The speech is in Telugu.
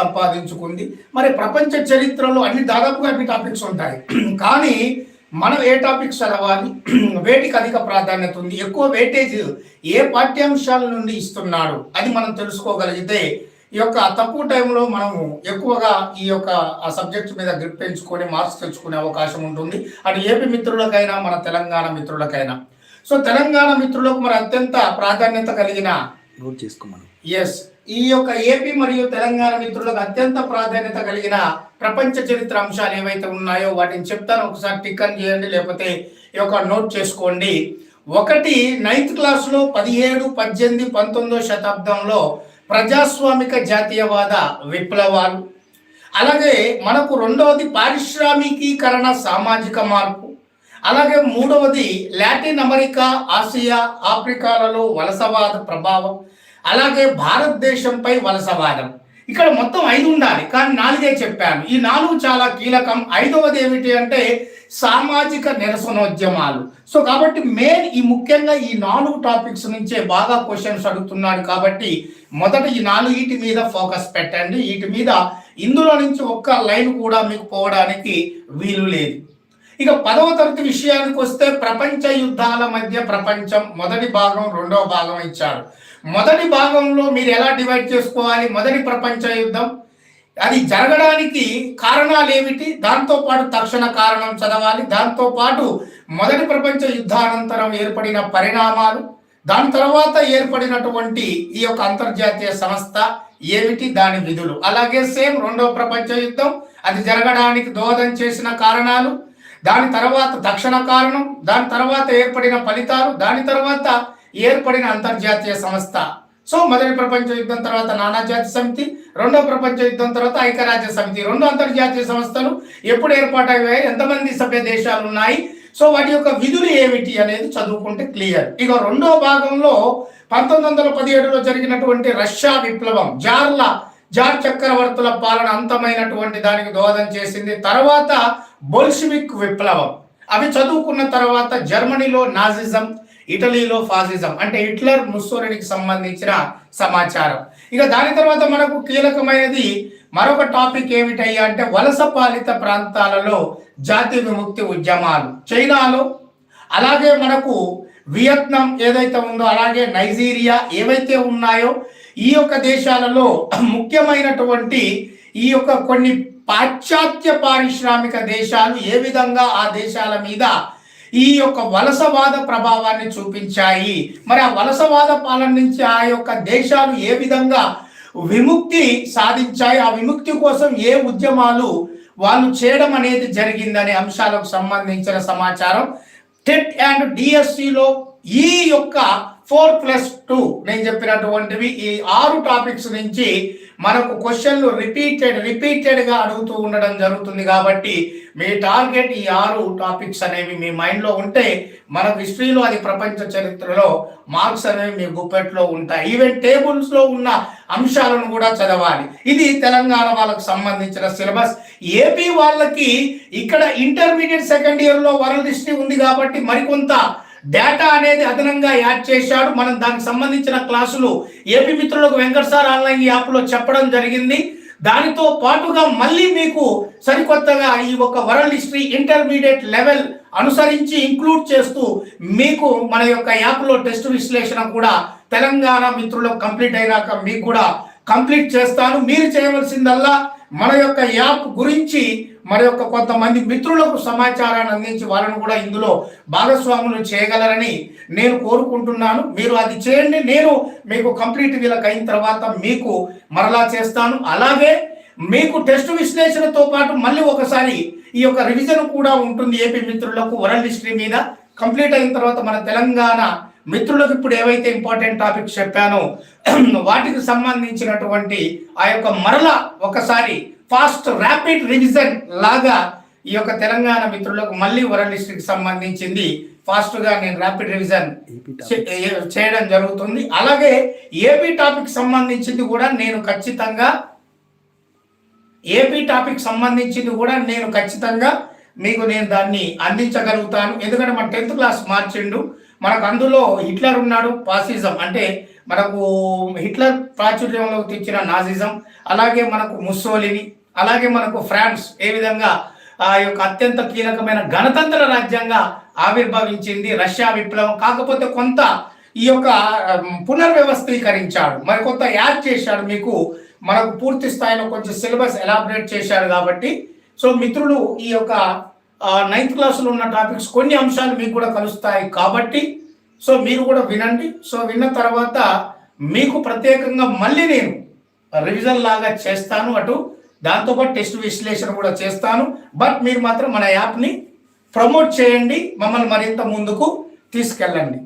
సంపాదించుకుంది. మరి ప్రపంచ చరిత్రలో అన్ని దాదాపుగా అన్ని టాపిక్స్ ఉంటాయి. కానీ మనం ఏ టాపిక్స్ చదవాలి? వేటికి అధిక ప్రాధాన్యత ఉంది? ఎక్కువ వెయిటేజ్ ఏ పాఠ్యాంశాల నుండి ఇస్తున్నాడు? అది మనం తెలుసుకోగలిగితే ఈ యొక్క తక్కువ టైంలో మనము ఎక్కువగా ఈ యొక్క ఆ సబ్జెక్ట్ మీద గ్రిప్ పెంచుకొని మార్క్స్ తెచ్చుకునే అవకాశం ఉంటుంది. అటు ఏపీ మిత్రులకైనా మన తెలంగాణ మిత్రులకైనా. సో తెలంగాణ మిత్రులకు మరి అత్యంత ప్రాధాన్యత కలిగిన నోట్ చేసుకోమను. ఎస్ ఈ యొక్క ఏపీ మరియు తెలంగాణ మిత్రులకు అత్యంత ప్రాధాన్యత కలిగిన ప్రపంచ చరిత్ర అంశాలు ఏవైతే ఉన్నాయో వాటిని చెప్తాను. ఒకసారి టిక్కన్ చేయండి లేకపోతే ఈ యొక్క నోట్ చేసుకోండి. ఒకటి నైన్త్ క్లాస్లో పదిహేడు పద్దెనిమిది పంతొమ్మిదో శతాబ్దంలో ప్రజాస్వామిక జాతీయవాద విప్లవాలు. అలాగే మనకు రెండవది పారిశ్రామికీకరణ సామాజిక మార్పు. అలాగే మూడవది లాటిన్ అమెరికా ఆసియా ఆఫ్రికాలలో వలసవాద ప్రభావం. అలాగే భారతదేశంపై వలసవాదం ఇక్కడ మొత్తం ఐదు ఉండాలి కానీ నాలుగే చెప్పాను. ఈ నాలుగు చాలా కీలకం. ఐదవది ఏమిటి అంటే సామాజిక నిరసనోద్యమాలు. సో కాబట్టి మెయిన్ ఈ ముఖ్యంగా ఈ నాలుగు టాపిక్స్ నుంచే బాగా క్వశ్చన్స్ అడుగుతున్నాడు కాబట్టి మొదట ఈ నాలుగిటి మీద ఫోకస్ పెట్టండి. వీటి మీద ఇందులో నుంచి ఒక్క లైన్ కూడా మీకు పోవడానికి వీలు లేదు. ఇక పదవ తరగతి విషయానికి వస్తే ప్రపంచ యుద్ధాల మధ్య ప్రపంచం మొదటి భాగం రెండవ భాగం ఇచ్చారు మొదటి భాగంలో మీరు ఎలా డివైడ్ చేసుకోవాలి? మొదటి ప్రపంచ యుద్ధం. అది జరగడానికి కారణాలు ఏమిటి? దాంతోపాటు తక్షణ కారణం చదవాలి. దాంతోపాటు మొదటి ప్రపంచ యుద్ధానంతరం ఏర్పడిన పరిణామాలు. దాని తర్వాత ఏర్పడినటువంటి ఈ యొక్క అంతర్జాతీయ సంస్థ ఏమిటి? దాని విధులు. అలాగే సేమ్ రెండవ ప్రపంచ యుద్ధం. అది జరగడానికి దోహదం చేసిన కారణాలు. దాని తర్వాత తక్షణ కారణం. దాని తర్వాత ఏర్పడిన ఫలితాలు. దాని తర్వాత ఏర్పడిన అంతర్జాతీయ సంస్థ. సో మొదటి ప్రపంచ యుద్ధం తర్వాత నానాజాతి సమితి రెండో ప్రపంచ యుద్ధం తర్వాత ఐక్యరాజ్య సమితి. రెండు అంతర్జాతీయ సంస్థలు ఎప్పుడు ఏర్పాటయ్యాయి ఎంతమంది సభ్య దేశాలు ఉన్నాయి సో వాటి యొక్క విధులు ఏమిటి అనేది చదువుకుంటే క్లియర్. ఇక రెండో భాగంలో పంతొమ్మిది వందల పదిహేడులో జరిగినటువంటి రష్యా విప్లవం జార్ల జార్ చక్రవర్తుల పాలన అంతమైనటువంటి దానికి దోహదం చేసింది. తర్వాత బొల్షివిక్ విప్లవం. అవి చదువుకున్న తర్వాత జర్మనీలో నాజిజం ఇటలీలో ఫాసిజం అంటే హిట్లర్ ముస్సోలినికి సంబంధించిన సమాచారం. ఇక దాని తర్వాత మనకు కీలకమైనది మరొక టాపిక్ ఏమిటయ్యా అంటే వలస పాలిత ప్రాంతాలలో జాతి విముక్తి ఉద్యమాలు. చైనాలో అలాగే మనకు వియత్నాం ఏదైతే ఉందో అలాగే నైజీరియా ఏవైతే ఉన్నాయో ఈ యొక్క దేశాలలో ముఖ్యమైనటువంటి ఈ యొక్క కొన్ని పాశ్చాత్య పారిశ్రామిక దేశాలు ఏ విధంగా ఆ దేశాల మీద ఈ యొక్క వలసవాద ప్రభావాన్ని చూపించాయి. మరి ఆ వలసవాద పాలన నుంచి ఆ యొక్క దేశాలు ఏ విధంగా విముక్తి సాధించాయి? ఆ విముక్తి కోసం ఏ ఉద్యమాలు వాళ్ళు చేయడం అనేది జరిగిందనే అంశాలకు సంబంధించిన సమాచారం. టెట్ అండ్ డిఎస్సిలో ఈ యొక్క ఫోర్ ప్లస్ టూ నేను చెప్పినటువంటివి ఈ ఆరు టాపిక్స్ నుంచి మనకు క్వశ్చన్లు రిపీటెడ్ రిపీటెడ్గా అడుగుతూ ఉండడం జరుగుతుంది కాబట్టి మీ టార్గెట్ ఈ ఆరు టాపిక్స్ అనేవి మీ మైండ్లో ఉంటే మన హిస్టరీలో అది ప్రపంచ చరిత్రలో మార్క్స్ అనేవి మీ గుప్పెట్లో ఉంటాయి. ఈవెన్ టేబుల్స్లో ఉన్న అంశాలను కూడా చదవాలి. ఇది తెలంగాణ వాళ్ళకు సంబంధించిన సిలబస్ ఏపీ వాళ్ళకి ఇక్కడ ఇంటర్మీడియట్ సెకండ్ ఇయర్లో వరల్డ్ హిస్టరీ ఉంది కాబట్టి మరికొంత డేటా అనేది అదనంగా యాడ్ చేశాడు. మనం దానికి సంబంధించిన క్లాసులు ఏపీ మిత్రులకు వెంకట్ సార్ ఆన్లైన్ యాప్లో చెప్పడం జరిగింది. దానితో పాటుగా మళ్ళీ మీకు సరికొత్తగా ఈ ఒక వరల్డ్ హిస్టరీ ఇంటర్మీడియట్ లెవెల్ అనుసరించి ఇంక్లూడ్ చేస్తూ మీకు మన యొక్క యాప్లో టెస్ట్ విశ్లేషణ కూడా తెలంగాణ మిత్రులకు కంప్లీట్ అయినాక మీకు కూడా కంప్లీట్ చేస్తాను. మీరు చేయవలసిందల్లా మన యొక్క యాప్ గురించి మరి యొక్క కొంతమంది మిత్రులకు సమాచారాన్ని అందించి వాళ్ళను కూడా ఇందులో భాగస్వాములు చేయగలరని నేను కోరుకుంటున్నాను. మీరు అది చేయండి. నేను మీకు కంప్లీట్ వీళ్ళకి అయిన తర్వాత మీకు మరలా చేస్తాను. అలాగే మీకు టెస్ట్ విశ్లేషణతో పాటు మళ్ళీ ఒకసారి ఈ యొక్క రివిజన్ కూడా ఉంటుంది ఏపీ మిత్రులకు వరల్డ్ హిస్టరీ మీద. కంప్లీట్ అయిన తర్వాత మన తెలంగాణ మిత్రులకు ఇప్పుడు ఏవైతే ఇంపార్టెంట్ టాపిక్స్ చెప్పానో వాటికి సంబంధించినటువంటి ఆ యొక్క మరల ఒకసారి ఫాస్ట్ ర్యాపిడ్ రివిజన్ లాగా ఈ యొక్క తెలంగాణ మిత్రులకు మళ్ళీ వరల్డ్ హిస్టరీకి సంబంధించింది. ఫాస్ట్గా నేను ర్యాపిడ్ రివిజన్ చేయడం జరుగుతుంది. అలాగే ఏపీ టాపిక్ సంబంధించింది కూడా నేను ఖచ్చితంగా ఏపీ టాపిక్ సంబంధించింది కూడా నేను ఖచ్చితంగా మీకు నేను దాన్ని అందించగలుగుతాను. ఎందుకంటే మన టెన్త్ క్లాస్ మార్చిండు. మనకు అందులో హిట్లర్ ఉన్నాడు పాసిజం అంటే మనకు హిట్లర్ ప్రాచుర్యంలోకి తెచ్చిన నాజిజం అలాగే మనకు ముస్సోలిని అలాగే మనకు ఫ్రాన్స్ ఏ విధంగా ఆ యొక్క అత్యంత కీలకమైన గణతంత్ర రాజ్యంగా ఆవిర్భవించింది రష్యా విప్లవం. కాకపోతే కొంత ఈ యొక్క పునర్వ్యవస్థీకరించాడు. మరి కొంత యాడ్ చేశాడు మీకు. మనకు పూర్తి స్థాయిలో కొంచెం సిలబస్ ఎలాబరేట్ చేశాడు కాబట్టి. సో మిత్రులు ఈ యొక్క నైన్త్ క్లాస్లో ఉన్న టాపిక్స్ కొన్ని అంశాలు మీకు కూడా కలుస్తాయి కాబట్టి. సో మీరు కూడా వినండి. సో విన్న తర్వాత మీకు ప్రత్యేకంగా మళ్ళీ నేను రివిజన్ లాగా చేస్తాను. అటు దాంతోపాటు టెస్ట్ విశ్లేషణ కూడా చేస్తాను. బట్ మీరు మాత్రం మన యాప్ని ప్రమోట్ చేయండి. మమ్మల్ని మరింత ముందుకు తీసుకెళ్ళండి.